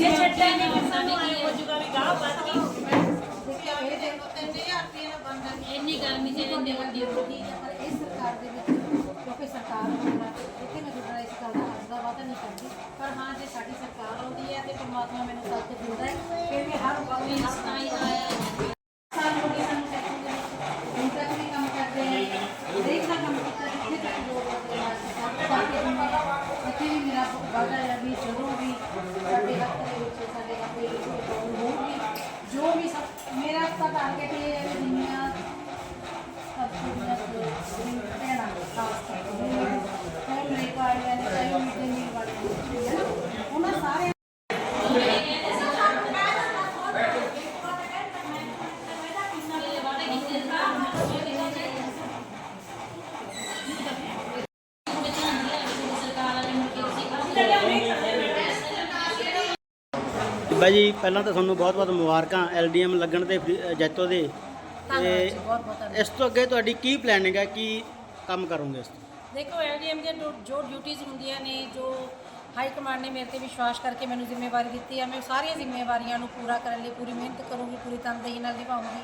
ਜੇ ਛੱਡਾਂਗੇ ਫਿਰ ਸਾਨੂੰ ਆਏ ਹੋ ਜੂਗਾ ਵੀ ਗਾਹ ਵੱਧ ਗਈ। ਇਹ ਦੇਖੋ 3000 ਰੁਪਏ ਦਾ ਬੰਦਾ ਇੰਨੀ ਗਰਮੀ ਚ ਰਹਿੰਦੇ ਵੱਡੀ ਠੀਕ ਹੈ ਪਰ ਇਸ ਸਰਕਾਰ ਦੇ ਵਿੱਚ ਕਿਉਂਕਿ ਸਰਕਾਰ ਹੋਣਾ ਇੱਥੇ ਮੈਂ ਤੁਹਾਡਾ ਇਸ ਗੱਲ ਦਾ ਅੱਜ ਦਾ ਵਾਅਦਾ ਨਹੀਂ ਕਰਦੀ। ਪਰ ਹਾਂ ਜੇ ਸਾਡੀ ਸਰਕਾਰ ਆਉਂਦੀ ਹੈ ਤੇ ਪਰਮਾਤਮਾ ਮੈਨੂੰ ਤੱਕ ਦਿੰਦਾ ਹੈ ਫਿਰ ਵੀ ਹਰ ਵਕਤ ਵੀ ਸਤਾਈ ਆਇਆ। ਇੱਥੇ ਵੀ ਮੇਰਾ ਵਾਅਦਾ ਹੈ ਵੀ ਜਦੋਂ ਵੀ ਸਾਡੇ ਹੱਥ ਦੇ ਵਿੱਚ, ਸਾਡੇ ਹੱਥ ਦੇ ਹੋਊਗੀ ਜੋ ਵੀ ਸਭ ਮੇਰਾ ਤਾਂ ਟਾਰਗੇਟ ਇਹ ਹੈ ਬਾਈ ਜੀ ਪਹਿਲਾਂ ਤਾਂ ਤੁਹਾਨੂੰ ਬਹੁਤ-ਬਹੁਤ ਮੁਬਾਰਕਾਂ ਐਲਡੀਐਮ ਲੱਗਣ ਤੇ ਜੈਤੋ ਦੇ। ਤੇ ਇਸ ਤੋਂ ਅੱਗੇ ਤੁਹਾਡੀ ਕੀ ਪਲੈਨਿੰਗ ਹੈ ਕੀ ਕੰਮ ਕਰੋਗੇ ਇਸ ਤੋਂ? ਦੇਖੋ ਐਲਡੀਐਮ ਦੀਆਂ ਜੋ- ਜੋ ਡਿਊਟੀਆਂ ਹੁੰਦੀਆਂ ਨੇ ਜੋ ਹਾਈ ਕਮਾਂਡ ਨੇ ਮੇਰੇ ਤੇ ਵਿਸ਼ਵਾਸ ਕਰਕੇ ਮੈਨੂੰ ਜ਼ਿੰਮੇਵਾਰੀ ਦਿੱਤੀ ਹੈ ਮੈਂ ਸਾਰੀਆਂ ਜ਼ਿੰਮੇਵਾਰੀਆਂ ਨੂੰ ਪੂਰਾ ਕਰਨ ਲਈ ਪੂਰੀ ਮਿਹਨਤ ਕਰੂੰਗੀ ਪੂਰੀ ਤਨਦੇਹੀ ਨਾਲ ਨਿਭਾਉਂਗੀ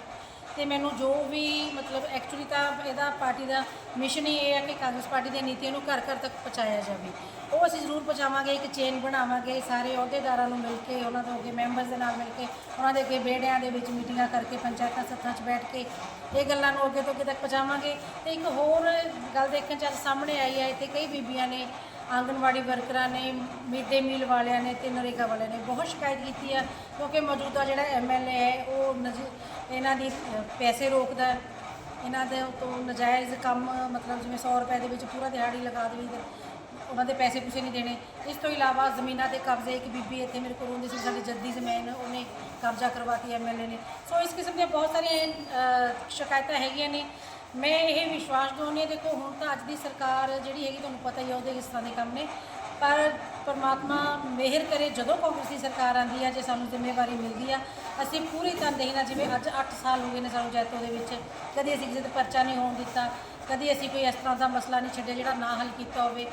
ਤੇ ਮੈਨੂੰ ਜੋ ਵੀ ਮਤਲਬ ਐਕਚੁਅਲੀ ਤਾਂ ਇਹਦਾ ਪਾਰਟੀ ਦਾ ਮਿਸ਼ਨ ਹੀ ਇਹ ਹੈ ਕਿ ਕਾਂਗਰਸ ਪਾਰਟੀ ਦੀਆਂ ਨੀਤੀਆਂ ਨੂੰ ਘਰ ਘਰ ਤੱਕ ਪਹੁੰਚਾਇਆ ਜਾਵੇ। ਉਹ ਅਸੀਂ ਜ਼ਰੂਰ ਪਹੁੰਚਾਵਾਂਗੇ, ਇੱਕ ਚੇਨ ਬਣਾਵਾਂਗੇ, ਸਾਰੇ ਅਹੁਦੇਦਾਰਾਂ ਨੂੰ ਮਿਲ ਕੇ, ਉਹਨਾਂ ਦੇ ਅੱਗੇ ਮੈਂਬਰਸ ਦੇ ਨਾਲ ਮਿਲ ਕੇ, ਉਹਨਾਂ ਦੇ ਅੱਗੇ ਬੇੜਿਆਂ ਦੇ ਵਿੱਚ ਮੀਟਿੰਗਾਂ ਕਰਕੇ, ਪੰਚਾਇਤਾਂ ਸੱਥਾਂ 'ਚ ਬੈਠ ਕੇ ਇਹ ਗੱਲਾਂ ਨੂੰ ਅੱਗੇ ਤੋਂ ਅੱਗੇ ਤੱਕ ਪਹੁੰਚਾਵਾਂਗੇ। ਤੇ ਇੱਕ ਹੋਰ ਗੱਲ ਦੇਖਣ 'ਚ ਅੱਜ ਸਾਹਮਣੇ ਆਈ ਹੈ, ਇੱਥੇ ਕਈ ਬੀਬੀਆਂ ਨੇ, ਆਂਗਨਵਾੜੀ ਵਰਕਰਾਂ ਨੇ ਮਿਡ ਡੇ ਮੀਲ ਵਾਲਿਆਂ ਨੇ ਤੇ ਨਰੇਗਾ ਵਾਲਿਆਂ ਨੇ ਬਹੁਤ ਸ਼ਿਕਾਇਤ ਕੀਤੀ ਆ ਕਿਉਂਕਿ ਮੌਜੂਦਾ ਜਿਹੜਾ ਐਮਐਲਏ ਹੈ, ਉਹ ਨਜ- ਇਹਨਾਂ ਦੀ ਅ, ਪੈਸੇ ਰੋਕਦਾ ਹੈ। ਇਹਨਾਂ ਦੇ ਤੋਂ ਨਜਾਇਜ਼ ਕੰਮ ਮਤਲਬ ਜਿਵੇਂ 100 ਰੁਪਏ ਦੇ ਵਿੱਚ ਪੂਰਾ ਦਿਹਾੜੀ ਲਗਾ ਦੇવી ਤੇ ਉਹਨਾਂ ਦੇ ਪੈਸੇ ਪੂਸੇ ਨਹੀਂ ਦੇਣੇ। ਇਸ ਤੋਂ ਇਲਾਵਾ ਜ਼ਮੀਨਾਂ ਤੇ ਕਬਜ਼ੇ ਇੱਕ ਬੀਬੀ ਇੱਥੇ ਮੇਰੇ ਕੋਲ ਹੁੰਦੀ ਸੀ ਸਾਡੀ ਜੱਦੀ ਜ਼ਮੀਨ ਉਹਨੇ ਕਬਜ਼ਾ ਕਰਵਾਤੀ ਐਮਐਲਏ ਨੇ। ਸੋ ਇਸ ਕਿਸਮ ਦੀਆਂ ਬਹੁਤ ਸਾਰੀਆਂ ਅ, ਸ਼ਿਕਾਇਤਾਂ ਹੈਗੀਆਂ ਨੇ। ਮੈਂ ਇਹ ਵਿਸ਼ਵਾਸ ਦਿਵਾਉਂਦੀ ਹਾਂ ਦੇਖੋ ਹੁਣ ਤਾਂ ਅੱਜ ਦੀ ਸਰਕਾਰ ਜਿਹੜੀ ਹੈਗੀ ਤੁਹਾਨੂੰ ਪਤਾ ਹੀ ਹੈ ਉਹਦੇ ਕਿਸ ਤਰ੍ਹਾਂ ਦੇ ਕੰਮ ਨੇ। ਪਰ ਪਰਮਾਤਮਾ ਮਿਹਰ ਕਰੇ ਜਦੋਂ ਕਾਂਗਰਸ ਦੀ ਸਰਕਾਰ ਆਂਦੀ ਹੈ ਜੇ ਸਾਨੂੰ ਜ਼ਿੰਮੇਵਾਰੀ ਮਿਲਦੀ ਆ ਅਸੀਂ ਪੂਰੀ ਤਨਦੇਹੀ ਨਾਲ ਜਿਵੇਂ ਅੱਜ 8 ਸਾਲ ਹੋ ਗਏ ਨੇ ਸਾਨੂੰ ਜੈਤੋ ਦੇ ਵਿੱਚ ਕਦੀ ਅਸੀਂ ਕਿਸੇ ਤੇ ਪਰਚਾ ਨਹੀਂ ਹੋਣ ਦਿੱਤਾ ਕਦੀ ਅਸੀਂ ਕੋਈ ਇਸ ਤਰ੍ਹਾਂ ਦਾ ਮਸਲਾ ਨਹੀਂ ਛੱਡਿਆ ਜਿਹੜਾ ਨਾ ਹੱਲ ਕੀਤਾ ਹੋਵੇ।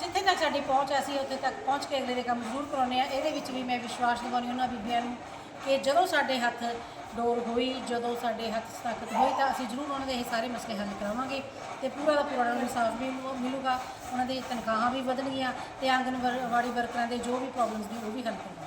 ਜਿੱਥੇ ਤੱਕ ਸਾਡੀ ਪਹੁੰਚ ਹੈ, ਅਸੀਂ ਉੱਥੇ ਤੱਕ ਪਹੁੰਚ ਕੇ ਅਗਲੇ ਦੇ ਕੰਮ ਜ਼ਰੂਰ ਕਰਾਉਂਦੇ ਆ ਇਹਦੇ ਵਿੱਚ ਵੀ ਮੈਂ ਵਿਸ਼ਵਾਸ ਦਿਵਾਉਂਦੀ ਉਹਨਾਂ ਬੀਬੀਆਂ ਨੂੰ। ਕਿ ਜਦੋਂ ਸਾਡੇ ਹੱਥ ਡੋਰ ਹੋਈ, ਜਦੋਂ ਸਾਡੇ ਹੱਥ ਤਾਕਤ ਹੋਈ ਤਾਂ ਅਸੀਂ ਜ਼ਰੂਰ ਉਹਨਾਂ ਦੇ ਇਹ ਸਾਰੇ ਮਸਲੇ ਹੱਲ ਕਰਾਵਾਂਗੇ ਤੇ ਪੂਰਾ ਦਾ ਪੂਰਾ ਉਹਨਾਂ ਨੂੰ ਇਨਸਾਫ ਵੀ ਮਿਲੂ- ਮਿਲੂਗਾ, ਉਹਨਾਂ ਦੀ ਤਨਖਾਹਾਂ ਵੀ ਵਧਣਗੀਆਂ ਤੇ ਆਂਗਨਵਾੜੀ ਵਰਕਰਾਂ ਦੇ ਜੋ ਵੀ ਪ੍ਰੋਬਲਮਸ ਨੇ ਉਹ ਵੀ ਹੱਲ ਕਰਾਂਗੇ